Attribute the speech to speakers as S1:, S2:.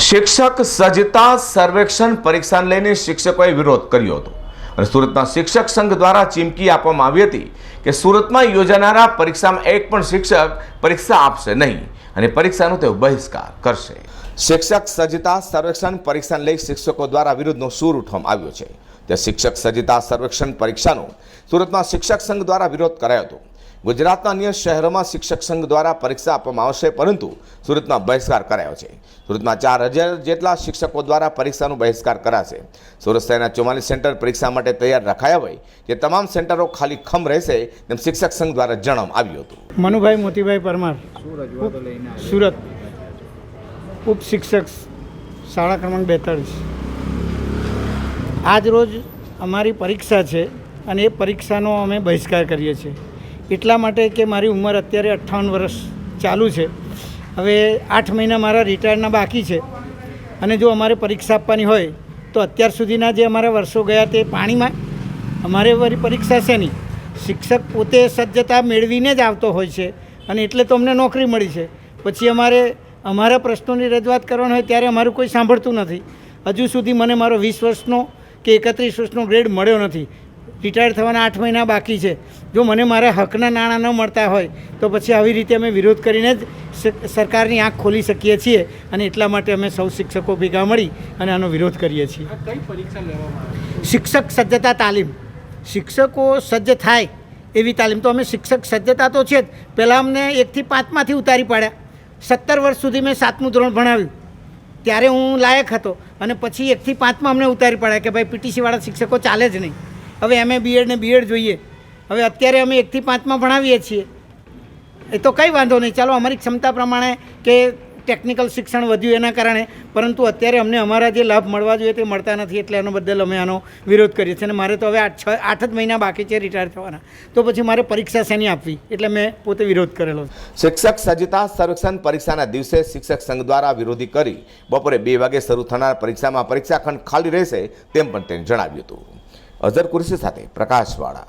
S1: શિક્ષક સજ્જતા સર્વેક્ષણ પરીક્ષાને લઈને શિક્ષકોએ વિરોધ કર્યો હતો. અને સુરતના શિક્ષક સંઘ દ્વારા ચીમકી આપવામાં આવી હતી કે સુરતમાં યોજાનારા પરીક્ષામાં એક પણ શિક્ષક પરીક્ષા આપશે નહીં અને પરીક્ષાનો તેઓ બહિષ્કાર કરશે. શિક્ષક સજ્જતા સર્વેક્ષણ પરીક્ષાને લઈ શિક્ષકો દ્વારા વિરોધનો સૂર ઉઠવામાં આવ્યો છે. તે શિક્ષક સજ્જતા સર્વેક્ષણ પરીક્ષાનો સુરતમાં શિક્ષક સંઘ દ્વારા વિરોધ કરાયો હતો. ગુજરાતના અન્ય શહેરોમાં શિક્ષક સંઘ દ્વારા પરીક્ષા આપવામાં આવશે, પરંતુ સુરતમાં બહિષ્કાર કરાયો છે. સુરતમાં ચાર હજાર જેટલા શિક્ષકો દ્વારા પરીક્ષાનો બહિષ્કાર કરાશે. સુરત શહેરના ચુમ્માલીસ સેન્ટર પરીક્ષા માટે તૈયાર રખાયા હોય તે તમામ સેન્ટરો ખાલી ખમ રહેશે તેમ શિક્ષક સંઘ દ્વારા જણાવવામાં આવ્યું હતું.
S2: મનુભાઈ મોતીભાઈ પરમાર, સુરત ઉપ શિક્ષક શાળા ક્રમાંક બેતાળીસ. આજ રોજ અમારી પરીક્ષા છે અને એ પરીક્ષાનો અમે બહિષ્કાર કરીએ છીએ. એટલા માટે કે મારી ઉંમર અત્યારે અઠ્ઠાવન વર્ષ ચાલુ છે. હવે આઠ મહિના મારા રિટાયરના બાકી છે. અને જો અમારે પરીક્ષા આપવાની હોય, તો અત્યાર સુધીના જે અમારા વર્ષો ગયા તે પાણીમાં અમારે વળી પરીક્ષા નહીં. શિક્ષક પોતે સજ્જતા મેળવીને જ આવતો હોય છે અને એટલે તો અમને નોકરી મળી છે. પછી અમારે, અમારા પ્રશ્નોની રજૂઆત કરવાની હોય ત્યારે અમારું કોઈ સાંભળતું નથી. હજુ સુધી મને મારો વીસ વર્ષનો કે એકત્રીસ વર્ષનો ગ્રેડ મળ્યો નથી. રિટાયર થવાના આઠ મહિના બાકી છે. જો મને મારા હકના નાણાં ન મળતા હોય તો પછી આવી રીતે અમે વિરોધ કરીને જ સરકારની આંખ ખોલી શકીએ છીએ અને એટલા માટે અમે સૌ શિક્ષકો ભેગા મળી અને આનો વિરોધ કરીએ છીએ. શિક્ષક સજ્જતા તાલીમ. શિક્ષકો સજ્જ થાય એવી તાલીમ. તો અમે શિક્ષક સજ્જતા તો છે જ. પહેલાં અમને એકથી પાંચમાંથી ઉતારી પાડ્યા. સત્તર વર્ષ સુધી મેં સાતમું ધોરણ ભણાવ્યું. ત્યારે હું લાયક હતો. અને પછી એકથી પાંચમાં અમને ઉતારી પાડ્યા કે ભાઈ પીટીસીવાળા શિક્ષકો ચાલે જ નહીં. હવે એમ એ બીએડ ને બીએડ જોઈએ. હવે અત્યારે અમે એકથી પાંચમાં ભણાવીએ છીએ. એ તો કંઈ વાંધો નહીં. ચાલો, અમારી ક્ષમતા પ્રમાણે કે ટેકનિકલ શિક્ષણ વધ્યું એના કારણે, પરંતુ અત્યારે અમને અમારા જે લાભ મળવા જોઈએ તે મળતા નથી એટલે એનો બદલ અમે આનો વિરોધ કરીએ છીએ. અને મારે તો હવે આઠ, છ, આઠ જ મહિના બાકી છે રિટાયર થવાના. તો પછી મારે પરીક્ષા શેની આપવી? એટલે મેં પોતે વિરોધ કરેલો
S1: શિક્ષક સજ્જતા સંરક્ષણ પરીક્ષાના દિવસે શિક્ષક સંઘ દ્વારા વિરોધી કરી બપોરે બે વાગે શરૂ થનાર પરીક્ષામાં પરીક્ષા ખંડ ખાલી રહેશે તેમ પણ તેને જણાવ્યું હતું. અઝર કુરશી સાથે પ્રકાશવાળા.